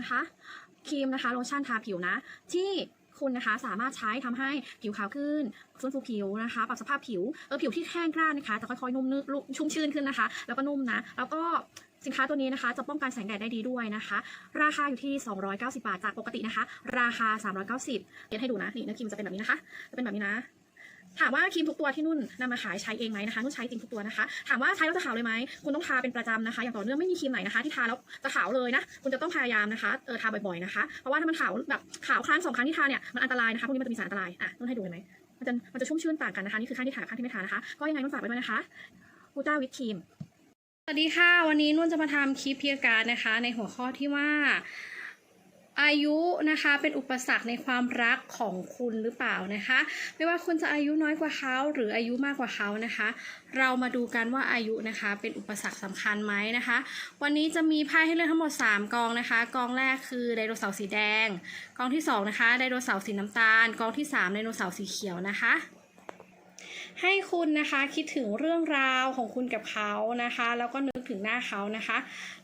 นะคะครีมนะคะโลชั่นทาผิวนะ ที่คุณนะคะสามารถใช้ทำให้ผิวขาวขึ้นฟื้นฟูผิวนะคะ ปรับสภาพผิวเออผิวที่แห้งกร้านนะคะจะค่อยๆนุ่มนึกชุ่มชื่นขึ้นนะคะ แล้วก็นุ่มนะ แล้วก็สินค้าตัวนี้นะคะ จะป้องกันแสงแดดได้ดีด้วยนะคะ ราคาอยู่ที่ 290 บาทจากปกตินะคะ ราคา 390เดี๋ยวให้ดูนะนี่เนื้อครีมจะเป็นแบบนี้นะคะจะเป็นแบบนี้นะ ถามว่าครีมทุกตัวที่นุ่นนำมาขายใช้เองไหมนะคะนุ่นใช้จริงทุกตัวนะคะ ถามว่าใช้แล้วจะขาวเลยไหมคุณต้องทาเป็นประจำนะคะ อย่างต่อเนื่องไม่มีครีมไหนนะคะ ที่ทาแล้วจะขาวเลยนะ คุณจะต้องพยายามนะคะเออทาบ่อยๆนะคะ เพราะว่าถ้ามันขาวแบบขาวครั้งสองครั้งที่ทาเนี่ยมันอันตรายนะคะพวกนี้มันจะมีสารอันตรายอะนุ่นให้ดูเห็นไหมมันจะมันจะชุ่มชื่นต่างกันนะคะนี่คือข้างที่ทาข้างที่ไม่ทานะคะ ก็ยังไงนุ่นฝากไว้ด้วยนะคะกูต้าวิตครีมสวัสดีค่ะ วันนี้นุ่นจะมาทำคลิปเพียการนะคะ ในหัวข้อที่ว่า อายุนะคะเป็นอุปสรรคในความรักของคุณหรือเปล่านะคะ ไม่ว่าคุณจะอายุน้อยกว่าเขาหรืออายุมากกว่าเขานะคะ เรามาดูกันว่าอายุนะคะเป็นอุปสรรคสำคัญไหมนะคะ วันนี้จะมีไพ่ให้เลือกทั้งหมด 3 กองนะคะ กองแรกคือไดโนเสาร์สีแดง กองที่2นะคะไดโนเสาร์สีน้ำตาล กองที่3ไดโนเสาร์สีเขียวนะคะ ให้คุณนะคะคิดถึงเรื่องราวของคุณกับเขานะคะ แล้วก็นึกถึงหน้าเขานะคะ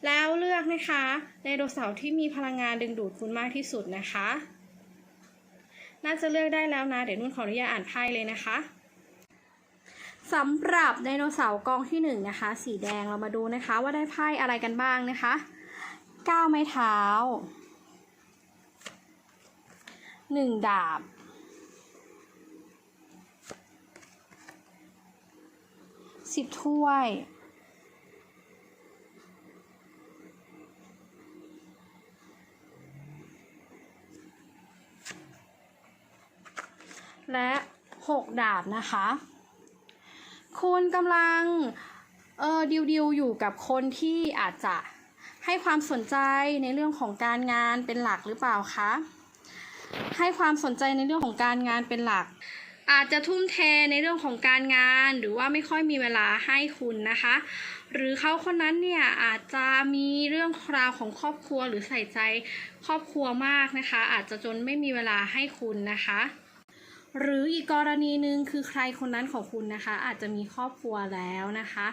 แล้วเลือกนะคะไดโนเสาร์ที่มีพลังงานดึงดูดคุณมากที่สุดนะคะ น่าจะเลือกได้แล้วนะ เดี๋ยวนุ่นขออนุญาตอ่านไพ่เลยนะคะสำหรับไดโนเสาร์กองที่หนึ่งนะคะ สีแดงเรามาดูนะคะว่าได้ไพ่อะไรกันบ้างนะคะก้าวไม้เท้าหนึ่งดาบ สิบถ้วย และหกดาบนะคะ คุณกำลังเออดิวดิวอยู่กับคนที่อาจจะให้ความสนใจในเรื่องของการงานเป็นหลักหรือเปล่าคะ ให้ความสนใจในเรื่องของการงานเป็นหลัก อาจจะทุ่มเทในเรื่องของการงาน หรือว่าไม่ค่อยมีเวลาให้คุณนะคะ หรือเขาคนนั้นเนี่ยอาจจะมีเรื่องราวของครอบครัวหรือใส่ใจครอบครัวมากนะคะ อาจจะจนไม่มีเวลาให้คุณนะคะหรืออีกกรณีหนึ่งคือใครคนนั้นของคุณนะคะ อาจจะมีครอบครัวแล้วนะคะ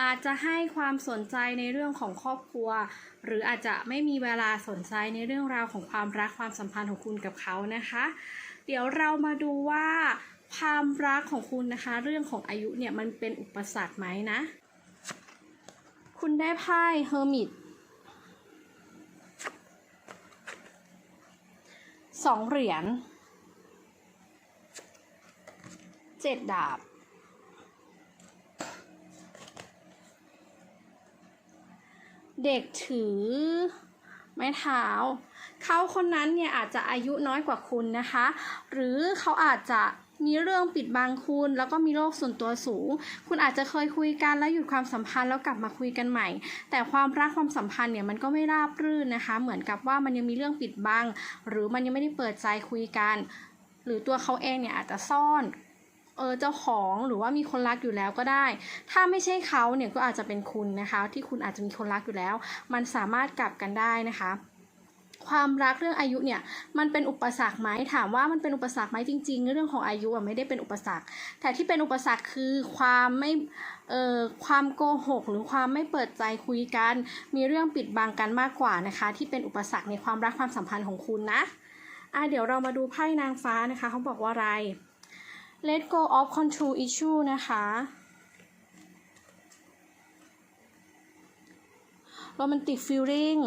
อาจจะให้ความสนใจในเรื่องของครอบครัว หรืออาจจะไม่มีเวลาสนใจในเรื่องราวของความรักความสัมพันธ์ของคุณกับเขานะคะ เดี๋ยวเรามาดูว่าความรักของคุณนะคะ เรื่องของอายุเนี่ยมันเป็นอุปสรรคไหมนะ คุณได้ไพ่เฮอร์มิตสองเหรียญเจ็ดดาบเด็กถือ ไม้เท้า เขาคนนั้นเนี่ยอาจจะอายุน้อยกว่าคุณนะคะ หรือเขาอาจจะมีเรื่องปิดบังคุณ แล้วก็มีโรคส่วนตัวสูง คุณอาจจะเคยคุยกันแล้วหยุดความสัมพันธ์แล้วกลับมาคุยกันใหม่ แต่ความรักความสัมพันธ์เนี่ยมันก็ไม่ราบรื่นนะคะ เหมือนกับว่ามันยังมีเรื่องปิดบัง หรือมันยังไม่ได้เปิดใจคุยกัน หรือตัวเขาเองเนี่ยอาจจะซ่อนเออเจ้าของหรือว่ามีคนรักอยู่แล้วก็ได้ ถ้าไม่ใช่เขาเนี่ยก็อาจจะเป็นคุณนะคะ ที่คุณอาจจะมีคนรักอยู่แล้ว มันสามารถกลับกันได้นะคะ ความรักเรื่องอายุเนี่ยมันเป็นอุปสรรคไหมถามว่ามันเป็นอุปสรรคไหมจริง ๆ เรื่องของอายุอะไม่ได้เป็นอุปสรรค แต่ที่เป็นอุปสรรคคือความไม่เอ่อความโกหก หรือความไม่เปิดใจคุยกัน มีเรื่องปิดบังกันมากกว่านะคะ ที่เป็นอุปสรรคในความรักความสัมพันธ์ของคุณนะอะเดี๋ยวเรามาดูไพ่นางฟ้านะคะเขาบอกว่าอะไร let go of control issue นะคะ romantic feeling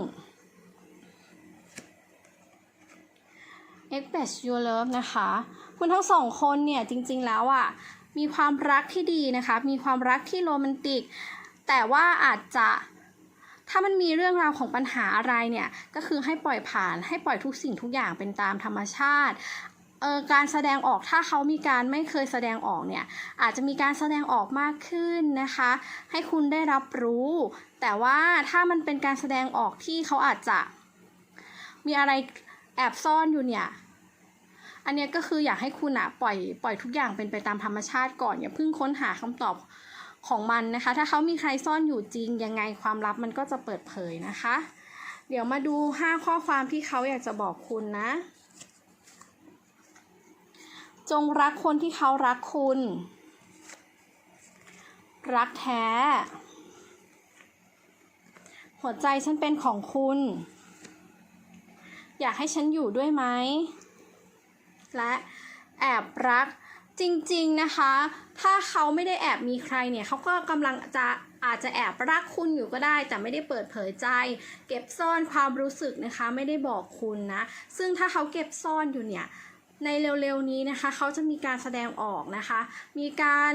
express your love นะคะ คุณทั้งสองคนเนี่ยจริงๆแล้วอะมีความรักที่ดีนะคะ มีความรักที่โรแมนติก แต่ว่าอาจจะถ้ามันมีเรื่องราวของปัญหาอะไรเนี่ย ก็คือให้ปล่อยผ่านให้ปล่อยทุกสิ่งทุกอย่างเป็นตามธรรมชาติเออการแสดงออกถ้าเขามีการไม่เคยแสดงออกเนี่ย อาจจะมีการแสดงออกมากขึ้นนะคะ ให้คุณได้รับรู้ แต่ว่าถ้ามันเป็นการแสดงออกที่เขาอาจจะมีอะไร แอบซ่อนอยู่เนี่ย อันนี้ก็คืออยากให้คุณอะปล่อยปล่อยทุกอย่างเป็นไปตามธรรมชาติก่อนอย่าเพิ่งค้นหาคำตอบของมันนะคะ ถ้าเขามีใครซ่อนอยู่จริงยังไงความลับมันก็จะเปิดเผยนะคะ เดี๋ยวมาดู 5 ข้อความที่เขาอยากจะบอกคุณนะ จงรักคนที่เขารักคุณ รักแท้ หัวใจฉันเป็นของคุณ อยากให้ฉันอยู่ด้วยไหม และแอบรักจริงๆนะคะ ถ้าเขาไม่ได้แอบมีใครเนี่ยเขาก็กำลังจะอาจจะแอบรักคุณอยู่ก็ได้ แต่ไม่ได้เปิดเผยใจ เก็บซ่อนความรู้สึกนะคะ ไม่ได้บอกคุณนะ ซึ่งถ้าเขาเก็บซ่อนอยู่เนี่ยในเร็วๆนี้นะคะ เขาจะมีการแสดงออกนะคะ มีการ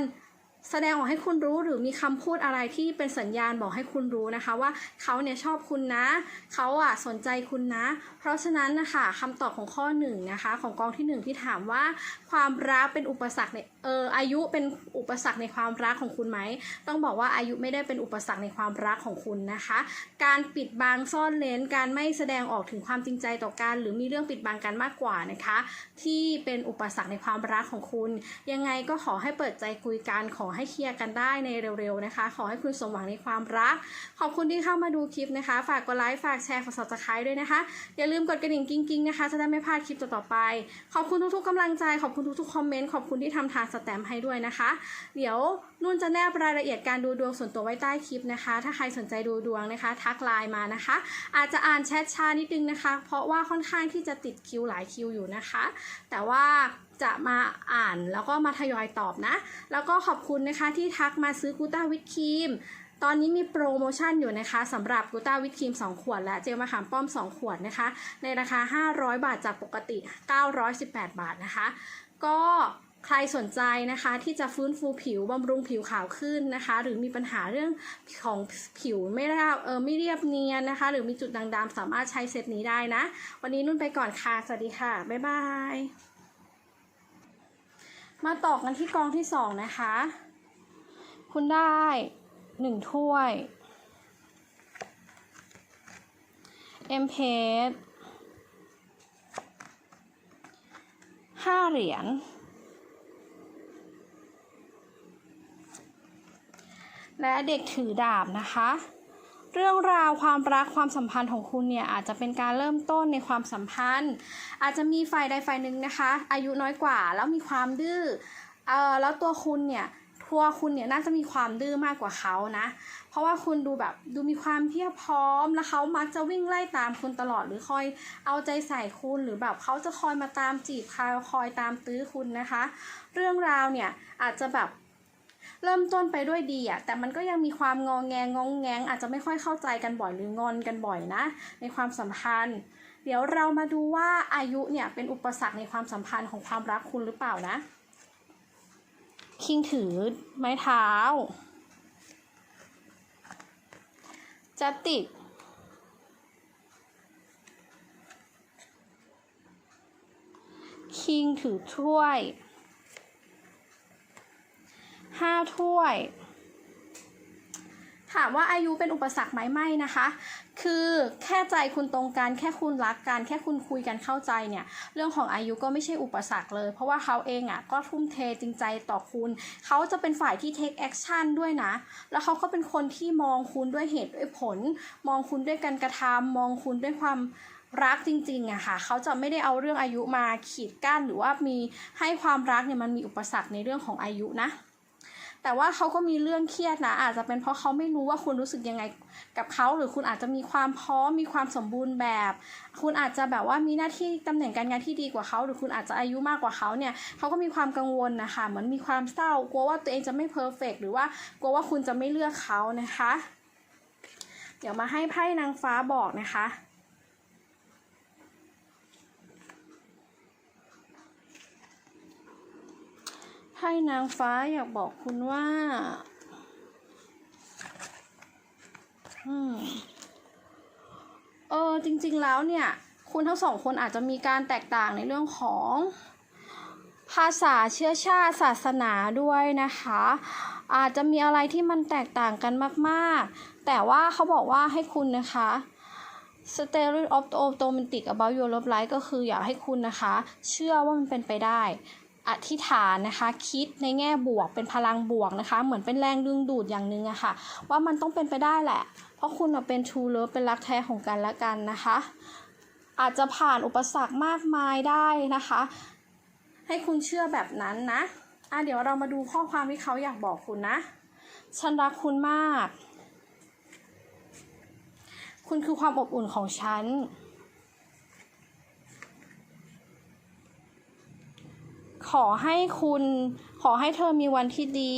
แสดงออกให้คุณรู้หรือมีคำพูดอะไรที่เป็นสัญญาณบอกให้คุณรู้นะคะว่าเขาเนี่ยชอบคุณนะเขาอะสนใจคุณนะ เพราะฉะนั้นนะคะคำตอบของข้อหนึ่งนะคะของกองที่หนึ่งที่ถามว่าความรักเป็นอุปสรรคในเอออายุเป็นอุปสรรคในความรักของคุณไหมต้องบอกว่าอายุไม่ได้เป็นอุปสรรคในความรักของคุณนะคะ การปิดบังซ่อนเลนการไม่แสดงออกถึงความจริงใจต่อกันหรือมีเรื่องปิดบังกันมากกว่านะคะ ที่เป็นอุปสรรคในความรักของคุณ ยังไงก็ขอให้เปิดใจคุยกันขอให้เคลียร์กันได้ในเร็วๆนะคะ ขอให้คุณสมหวังในความรัก ขอบคุณที่เข้ามาดูคลิปนะคะ ฝากกดไลค์ฝากแชร์ฝาก subscribe ด้วยนะคะ อย่าลืมกดกระดิ่งกิ้งๆนะคะจะได้ไม่พลาดคลิปต่อๆไป ขอบคุณทุกๆกำลังใจขอบคุณทุกๆคอมเมนต์ขอบคุณที่ทำทานสแตมป์ให้ด้วยนะคะ เดี๋ยวนุ่นจะแนบรายละเอียดการดูดวงส่วนตัวไว้ใต้คลิปนะคะ ถ้าใครสนใจดูดวงนะคะ ทักไลน์มานะคะ อาจจะอ่านแชทช้านิดนึงนะคะ เพราะว่าค่อนข้างที่จะติดคิวหลายคิวอยู่นะคะ แต่ว่า จะมาอ่านแล้วก็มาทยอยตอบนะ แล้วก็ขอบคุณนะคะที่ทักมาซื้อกูต้าวิตครีมตอนนี้มีโปรโมชั่นอยู่นะคะสำหรับกูต้าวิตครีม 2 ขวด และเจลมะขามป้อม 2 ขวดนะคะ ในราคา 500 บาทจากปกติ 918 บาทนะคะ ก็ใครสนใจนะคะที่จะฟื้นฟูผิวบำรุงผิวขาวขึ้นนะคะ หรือมีปัญหาเรื่องของผิวไม่ราบเออไม่เรียบเนียนนะคะ หรือมีจุดด่างดำสามารถใช้เซตนี้ได้นะ วันนี้นุ่นไปก่อนค่ะ สวัสดีค่ะ บ๊ายบาย มาต่อกันที่กองที่สองนะคะ คุณได้หนึ่งถ้วยเอ็มเพสห้าเหรียญ และเด็กถือดาบนะคะ เรื่องราวความรักความสัมพันธ์ของคุณเนี่ยอาจจะเป็นการเริ่มต้นในความสัมพันธ์ อาจจะมีฝ่ายใดฝ่ายหนึ่งนะคะ อายุน้อยกว่าแล้วมีความดื้อเออแล้วตัวคุณเนี่ยทัวคุณเนี่ยน่าจะมีความดื้อมากกว่าเขานะ เพราะว่าคุณดูแบบดูมีความเพียบพร้อมแล้วเขามักจะวิ่งไล่ตามคุณตลอดหรือคอยเอาใจใส่คุณหรือแบบเขาจะคอยมาตามจีบคอยคอยตามตื้อคุณนะคะ เรื่องราวเนี่ยอาจจะแบบ เริ่มต้นไปด้วยดีอะแต่มันก็ยังมีความงองแงงองแงง อาจจะไม่ค่อยเข้าใจกันบ่อยหรืองอนกันบ่อยนะ ในความสัมพันธ์ เดี๋ยวเรามาดูว่าอายุเนี่ยเป็นอุปสรรคในความสัมพันธ์ของความรักคุณหรือเปล่านะ คิงถือไม้เท้าจะติดคิงถือถ้วย ห้า ถ้วย ถามว่าอายุเป็นอุปสรรคไหมไม่นะคะ คือแค่ใจคุณตรงกันแค่คุณรักกันแค่คุณคุยกันเข้าใจเนี่ยเรื่องของอายุก็ไม่ใช่อุปสรรคเลย เพราะว่าเขาเองอะก็ทุ่มเทจริงใจต่อคุณ เขาจะเป็นฝ่ายที่ take action ด้วยนะ แล้วเขาก็เป็นคนที่มองคุณด้วยเหตุด้วยผล มองคุณด้วยการกระทำมองคุณด้วยความรักจริงๆอะค่ะเขาจะไม่ได้เอาเรื่องอายุมาขีดกั้นหรือว่ามีให้ความรักเนี่ยมันมีอุปสรรคในเรื่องของอายุนะ แต่ว่าเขาก็มีเรื่องเครียดนะ อาจจะเป็นเพราะเขาไม่รู้ว่าคุณรู้สึกยังไงกับเขา หรือคุณอาจจะมีความพร้อมมีความสมบูรณ์แบบ คุณอาจจะแบบว่ามีหน้าที่ตำแหน่งการงานที่ดีกว่าเขา หรือคุณอาจจะอายุมากกว่าเขาเนี่ยเขาก็มีความกังวลนะคะเหมือนมีความเศร้ากลัวว่าตัวเองจะไม่เพอร์เฟกหรือว่ากลัวว่าคุณจะไม่เลือกเขานะคะ เดี๋ยวมาให้ไพ่นางฟ้าบอกนะคะ ไพ่นางฟ้าอยากบอกคุณว่า อืม เออ จริง ๆ แล้วเนี่ย คุณทั้งสองคนอาจจะมีการแตกต่างในเรื่องของภาษาเชื้อชาติศาสนาด้วยนะคะ อาจจะมีอะไรที่มันแตกต่างกันมากๆ แต่ว่าเขาบอกว่าให้คุณนะคะ s t a r y of automatic about your love life ก็คืออยากให้คุณนะคะ เชื่อว่ามันเป็นไปได้ อธิษฐานนะคะ คิดในแง่บวกเป็นพลังบวกนะคะ เหมือนเป็นแรงดึงดูดอย่างหนึ่งอะค่ะ ว่ามันต้องเป็นไปได้แหละ เพราะคุณเป็น true love เป็นรักแท้ของกันและกันนะคะ อาจจะผ่านอุปสรรคมากมายได้นะคะ ให้คุณเชื่อแบบนั้นนะอะเดี๋ยวเรามาดูข้อความที่เขาอยากบอกคุณนะ ฉันรักคุณมาก คุณคือความอบอุ่นของฉัน ขอให้คุณ ขอให้เธอมีวันที่ดี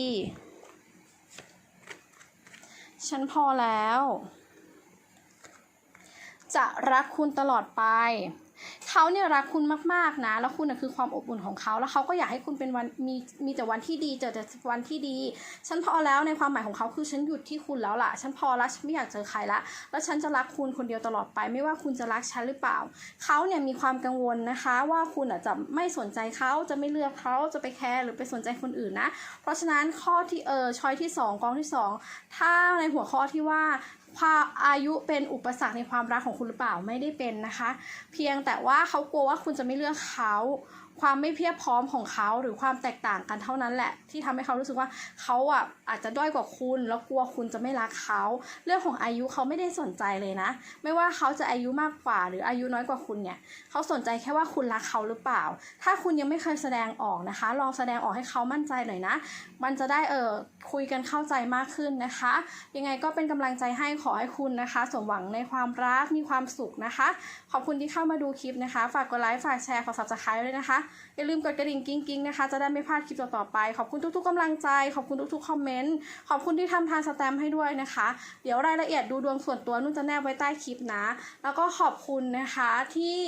ฉันพอแล้ว จะรักคุณตลอดไป เขาเนี่ยรักคุณมากๆนะ แล้วคุณน่ะคือความอบอุ่นของเขา แล้วเขาก็อยากให้คุณเป็นวันมีมีแต่วันที่ดี เจอแต่วันที่ดี ฉันพอแล้วในความหมายของเขาคือฉันหยุดที่คุณแล้วล่ะ ฉันพอแล้วฉันไม่อยากเจอใครละ แล้วฉันจะรักคุณคนเดียวตลอดไป ไม่ว่าคุณจะรักฉันหรือเปล่า เขาเนี่ยมีความกังวลนะคะ ว่าคุณอะจะไม่สนใจเขาจะไม่เลือกเขาจะไปแคร์หรือไปสนใจคนอื่นนะ เพราะฉะนั้นข้อที่เออช้อยที่สองกองที่สองถ้าในหัวข้อที่ว่าความอายุเป็นอุปสรรคในความรักของคุณหรือเปล่าไม่ได้เป็นนะคะ เพียงแต่ว่าเขากลัวว่าคุณจะไม่เลือกเขา ความไม่เพียบพร้อมของเขาหรือความแตกต่างกันเท่านั้นแหละ ที่ทำให้เขารู้สึกว่าเขาอะอาจจะด้อยกว่าคุณ แล้วกลัวคุณจะไม่รักเขา เรื่องของอายุเขาไม่ได้สนใจเลยนะ ไม่ว่าเขาจะอายุมากกว่า หรืออายุน้อยกว่าคุณเนี่ยเขาสนใจแค่ว่าคุณรักเขาหรือเปล่า ถ้าคุณยังไม่เคยแสดงออกนะคะ ลองแสดงออกให้เขามั่นใจหน่อยนะ มันจะได้เออคุยกันเข้าใจมากขึ้นนะคะ ยังไงก็เป็นกำลังใจให้ขอให้คุณนะคะ สมหวังในความรักมีความสุขนะคะ ขอบคุณที่เข้ามาดูคลิปนะคะ ฝากกดไลค์ฝากแชร์ขอ subscribe ด้วยนะคะอย่าลืมกดกระดิ่งกิ้งกิ้งนะคะ จะได้ไม่พลาดคลิปต่อๆไป ขอบคุณทุกๆกำลังใจ ขอบคุณทุกๆคอมเมนต์ ขอบคุณที่ทำทานสแตมป์ให้ด้วยนะคะ เดี๋ยวรายละเอียดดูดวงส่วนตัวนุ่นจะแนบไว้ใต้คลิปนะ แล้วก็ขอบคุณนะคะที่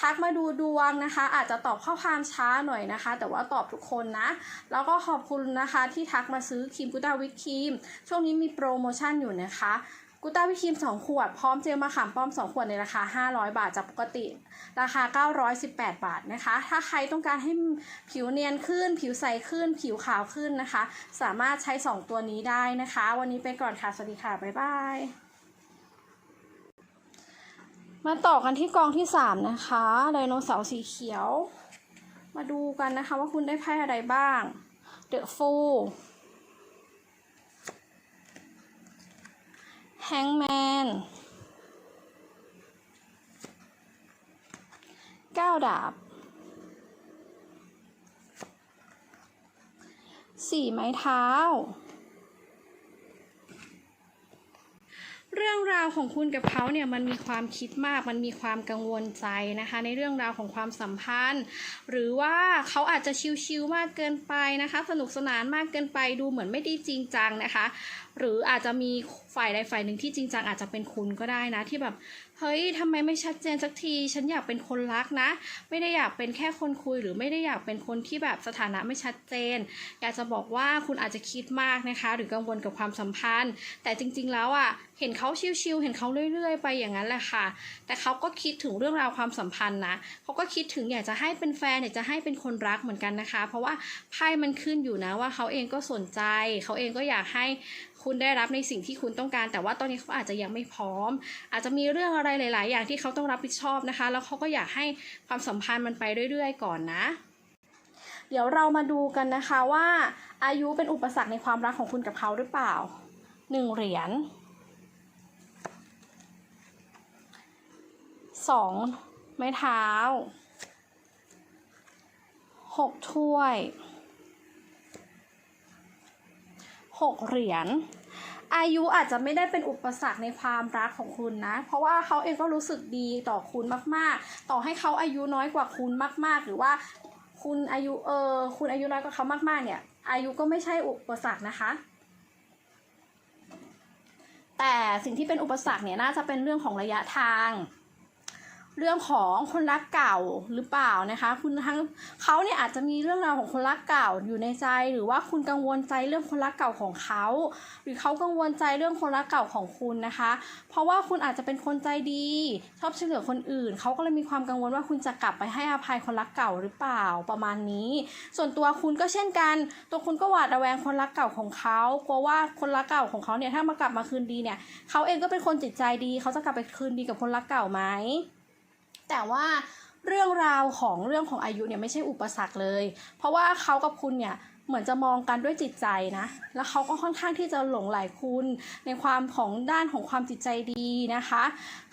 ทักมาดูดวงนะคะ อาจจะตอบข้อความช้าหน่อยนะคะ แต่ว่าตอบทุกคนนะ แล้วก็ขอบคุณนะคะที่ทักมาซื้อครีมกุตาวิทครีม ช่วงนี้มีโปรโมชั่นอยู่นะคะ กุตาวิครีม 2 ขวด พร้อมเจลมะขามป้อม 2 ขวดในราคา 500 บาทจากปกติ ราคา 918 บาทนะคะ ถ้าใครต้องการให้ผิวเนียนขึ้น ผิวใสขึ้น ผิวขาวขึ้นนะคะ สามารถใช้ 2 ตัวนี้ได้นะคะ วันนี้ไปก่อนค่ะ สวัสดีค่ะ บ๊ายบาย มาต่อกันที่กองที่ 3 นะคะไดโนเสาร์สีเขียว มาดูกันนะคะว่าคุณได้ไพ่อะไรบ้าง The Fool Hangman เก้าดาบสี่ไม้เท้า เรื่องราวของคุณกับเขาเนี่ยมันมีความคิดมาก มันมีความกังวลใจนะคะ ในเรื่องราวของความสัมพันธ์ หรือว่าเขาอาจจะชิวๆมากเกินไปนะคะ สนุกสนานมากเกินไปดูเหมือนไม่ได้จริงจังนะคะ หรืออาจจะมีฝ่ายใดฝ่ายหนึ่งที่จริงจังอาจจะเป็นคุณก็ได้นะที่แบบเฮ้ยทำไมไม่ชัดเจนสักที ฉันอยากเป็นคนรักนะ ไม่ได้อยากเป็นแค่คนคุย หรือไม่ได้อยากเป็นคนที่แบบสถานะไม่ชัดเจน อยากจะบอกว่าคุณอาจจะคิดมากนะคะ หรือกังวลกับความสัมพันธ์ แต่จริง ๆ แล้วอะเห็นเขาชิวๆเห็นเขาเรื่อย ๆ ไปอย่างนั้นแหละค่ะ แต่เขาก็คิดถึงเรื่องราวความสัมพันธ์นะเขาก็คิดถึงอยากจะให้เป็นแฟนอยากจะให้เป็นคนรักเหมือนกันนะคะ เพราะว่าไพ่มันขึ้นอยู่นะว่าเขาเองก็สนใจ เขาเองก็อยากให้คุณได้รับในสิ่งที่คุณต้องการ แต่ว่าตอนนี้เขาอาจจะยังไม่พร้อม อาจจะมีเรื่องอะไรหลาย ๆ อย่างที่เขาต้องรับผิดชอบนะคะ แล้วเขาก็อยากให้ความสัมพันธ์มันไปเรื่อย ๆ ก่อนนะเดี๋ยวเรามาดูกันนะคะว่าอายุเป็นอุปสรรคในความรักของคุณกับเขาหรือเปล่าหนึ่งเหรียญ สองไม้เท้าหกถ้วยหกเหรียญอายุอาจจะไม่ได้เป็นอุปสรรคในความรักของคุณนะ เพราะว่าเขาเองก็รู้สึกดีต่อคุณมาก ๆ ต่อให้เขาอายุน้อยกว่าคุณมาก ๆ หรือว่าคุณอายุเออคุณอายุน้อยกว่าเขามาก ๆ เนี่ย อายุก็ไม่ใช่อุปสรรคนะคะ แต่สิ่งที่เป็นอุปสรรคเนี่ยน่าจะเป็นเรื่องของระยะทาง เรื่องของคนรักเก่าหรือเปล่านะคะ คุณทั้งเขาเนี่ยอาจจะมีเรื่องราวของคนรักเก่าอยู่ในใจ หรือว่าคุณกังวลใจเรื่องคนรักเก่าของเขา หรือเขากังวลใจเรื่องคนรักเก่าของคุณนะคะ เพราะว่าคุณอาจจะเป็นคนใจดี ชอบช่วยเหลือคนอื่น เขาก็เลยมีความกังวลว่าคุณจะกลับไปให้อภัยคนรักเก่าหรือเปล่าประมาณนี้ ส่วนตัวคุณก็เช่นกัน ตัวคุณก็หวาดระแวงคนรักเก่าของเขากลัวว่าคนรักเก่าของเขาเนี่ยถ้ามากลับมาคืนดีเนี่ยเขาเองก็เป็นคนจิตใจดี เขาจะกลับไปคืนดีกับคนรักเก่าไหม แต่ว่าเรื่องราวของเรื่องของอายุเนี่ยไม่ใช่อุปสรรคเลย เพราะว่าเขากับคุณเนี่ยเหมือนจะมองกันด้วยจิตใจนะ แล้วเขาก็ค่อนข้างที่จะหลงไหลคุณ ในความของด้านของความจิตใจดีนะคะ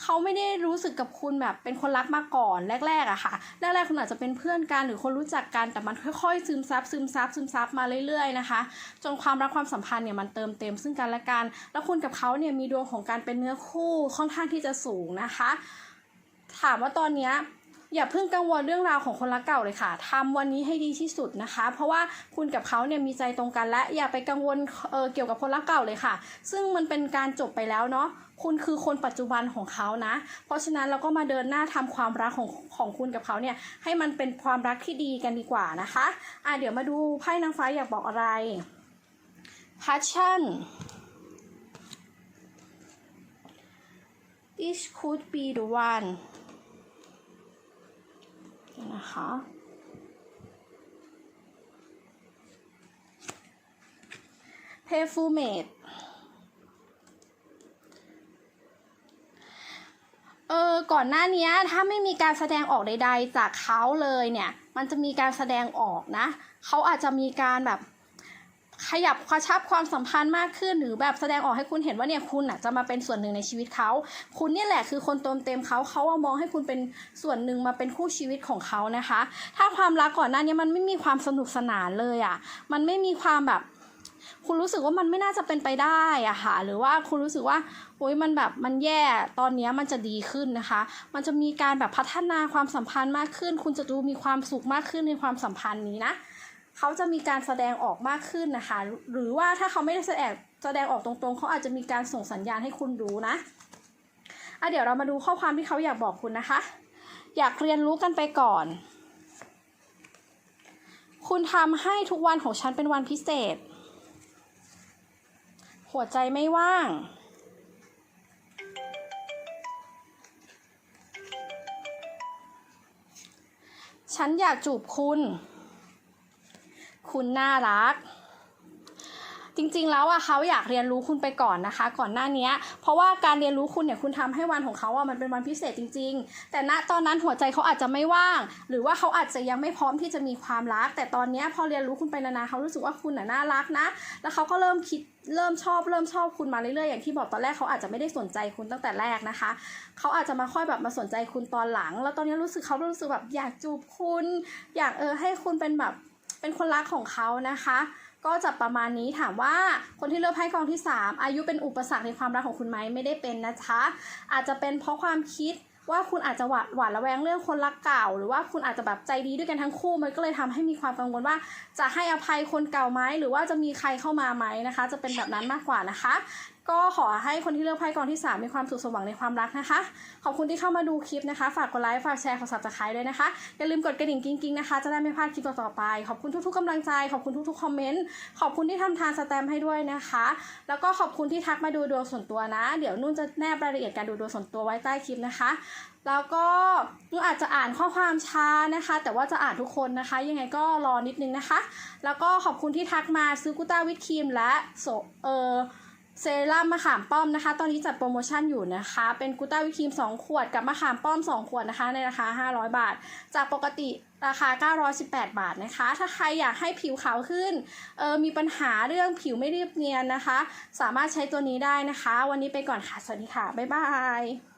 เขาไม่ได้รู้สึกกับคุณแบบเป็นคนรักมาก่อนแรกๆอะค่ะ แรกๆคุณอาจจะเป็นเพื่อนกันหรือคนรู้จักกัน แต่มันค่อยๆ ซึมซับซึมซับซึมซับมาเรื่อยๆนะคะ จนความรักความสัมพันธ์เนี่ยมันเติมเต็มซึ่งกันและกัน แล้วคุณกับเขาเนี่ยมีดวงของการเป็นเนื้อคู่ค่อนข้างที่จะสูงนะคะ ถามว่าตอนเนี้ยอย่าเพิ่งกังวลเรื่องราวของคนรักเก่าเลยค่ะทำวันนี้ให้ดีที่สุดนะคะ เพราะว่าคุณกับเขาเนี่ยมีใจตรงกันและอย่าไปกังวลเออเกี่ยวกับคนรักเก่าเลยค่ะ ซึ่งมันเป็นการจบไปแล้วเนาะ คุณคือคนปัจจุบันของเขานะ เพราะฉะนั้นเราก็มาเดินหน้าทำความรักของของคุณกับเขาเนี่ยให้มันเป็นความรักที่ดีกันดีกว่านะคะ อะเดี๋ยวมาดูไพ่นางฟ้าอยากบอกอะไร passion this could be the one นะคะ เพฟูเมดเออก่อนหน้านี้ถ้าไม่มีการแสดงออกใด ๆ จากเขาเลยเนี่ย มันจะมีการแสดงออกนะ เขาอาจจะมีการแบบ ขยับกระชับความสัมพันธ์มากขึ้น หรือแบบแสดงออกให้คุณเห็นว่าเนี่ยคุณอะจะมาเป็นส่วนหนึ่งในชีวิตเขา คุณเนี่ยแหละคือคนเติมเต็มเขาเขาเอามองให้คุณเป็นส่วนหนึ่งมาเป็นคู่ชีวิตของเขานะคะ ถ้าความรักก่อนหน้านี้มันไม่มีความสนุกสนานเลยอะ มันไม่มีความแบบคุณรู้สึกว่ามันไม่น่าจะเป็นไปได้อะค่ะ หรือว่าคุณรู้สึกว่าโอ๊ยมันแบบมันแย่ตอนนี้มันจะดีขึ้นนะคะ มันจะมีการแบบพัฒนาความสัมพันธ์มากขึ้น คุณจะดูมีความสุขมากขึ้นในความสัมพันธ์นี้นะ เขาจะมีการแสดงออกมากขึ้นนะคะ หรือว่าถ้าเขาไม่ได้แสดงแสดงออกตรงๆ เขาอาจจะมีการส่งสัญญาณให้คุณรู้นะอะเดี๋ยวเรามาดูข้อความที่เขาอยากบอกคุณนะคะ อยากเรียนรู้กันไปก่อน คุณทำให้ทุกวันของฉันเป็นวันพิเศษ หัวใจไม่ว่างฉันอยากจูบคุณ คุณน่ารัก จริงๆแล้วอะเขาอยากเรียนรู้คุณไปก่อนนะคะ ก่อนหน้านี้เพราะว่าการเรียนรู้คุณเนี่ยคุณทำให้วันของเขาอะมันเป็นวันพิเศษจริง ๆ แต่ณตอนนั้นหัวใจเขาอาจจะไม่ว่าง หรือว่าเขาอาจจะยังไม่พร้อมที่จะมีความรัก แต่ตอนนี้พอเรียนรู้คุณไปนานๆเขารู้สึกว่าคุณน่ะน่ารักนะ แล้วเขาก็เริ่มคิดเริ่มชอบเริ่มชอบคุณมาเรื่อยๆอย่างที่บอกตอนแรกเขาอาจจะไม่ได้สนใจคุณตั้งแต่แรกนะคะ เขาอาจจะมาค่อยแบบมาสนใจคุณตอนหลัง แล้วตอนนี้รู้สึกเขารู้สึกแบบอยากจูบคุณ อยากเออให้คุณเป็นแบบ เป็นคนรักของเขานะคะ ก็จะประมาณนี้ถามว่าคนที่เลือกไพ่กองที่ 3 อายุเป็นอุปสรรคในความรักของคุณไหมไม่ได้เป็นนะคะ อาจจะเป็นเพราะความคิดว่าคุณอาจจะหวาดหวาดระแวงเรื่องคนรักเก่า หรือว่าคุณอาจจะแบบใจดีด้วยกันทั้งคู่มันก็เลยทำให้มีความกังวลว่า จะให้อภัยคนเก่าไหมหรือว่าจะมีใครเข้ามาไหมนะคะ จะเป็นแบบนั้นมากกว่านะคะ ก็ขอให้คนที่เลือกไพ่กองที่ 3 มีความสุขสมหวังในความรักนะคะ ขอบคุณที่เข้ามาดูคลิปนะคะ ฝากกดไลค์ ฝากแชร์ ฝาก subscribe ด้วยนะคะ อย่าลืมกดกระดิ่งกิ๊งๆนะคะ จะได้ไม่พลาดคลิปต่อๆไป ขอบคุณทุกๆกำลังใจ ขอบคุณทุกๆคอมเมนต์ ขอบคุณที่ทำทานสแตมให้ด้วยนะคะ แล้วก็ขอบคุณที่ทักมาดูดวงส่วนตัวนะ เดี๋ยวนุ่นจะแนบรายละเอียดการดูดวงส่วนตัวไว้ใต้คลิปนะคะ แล้วก็นุ่นอาจจะอ่านข้อความช้านะคะ แต่ว่าจะอ่านทุกคนนะคะ ยังไงก็รอนิดนึงนะคะ แล้วก็ขอบคุณที่ทักมาซื้อกุต้าวิตครีมและโซเออ เซรั่มมะขามป้อมนะคะ ตอนนี้จัดโปรโมชั่นอยู่นะคะ เป็นกูต้าวิครีม 2 ขวดกับมะขามป้อม 2 ขวดนะคะ ในราคา 500 บาท จากปกติราคา 918 บาทนะคะ ถ้าใครอยากให้ผิวขาวขึ้น เออมีปัญหาเรื่องผิวไม่เรียบเนียนนะคะ สามารถใช้ตัวนี้ได้นะคะ วันนี้ไปก่อนค่ะ สวัสดีค่ะ บ๊ายบาย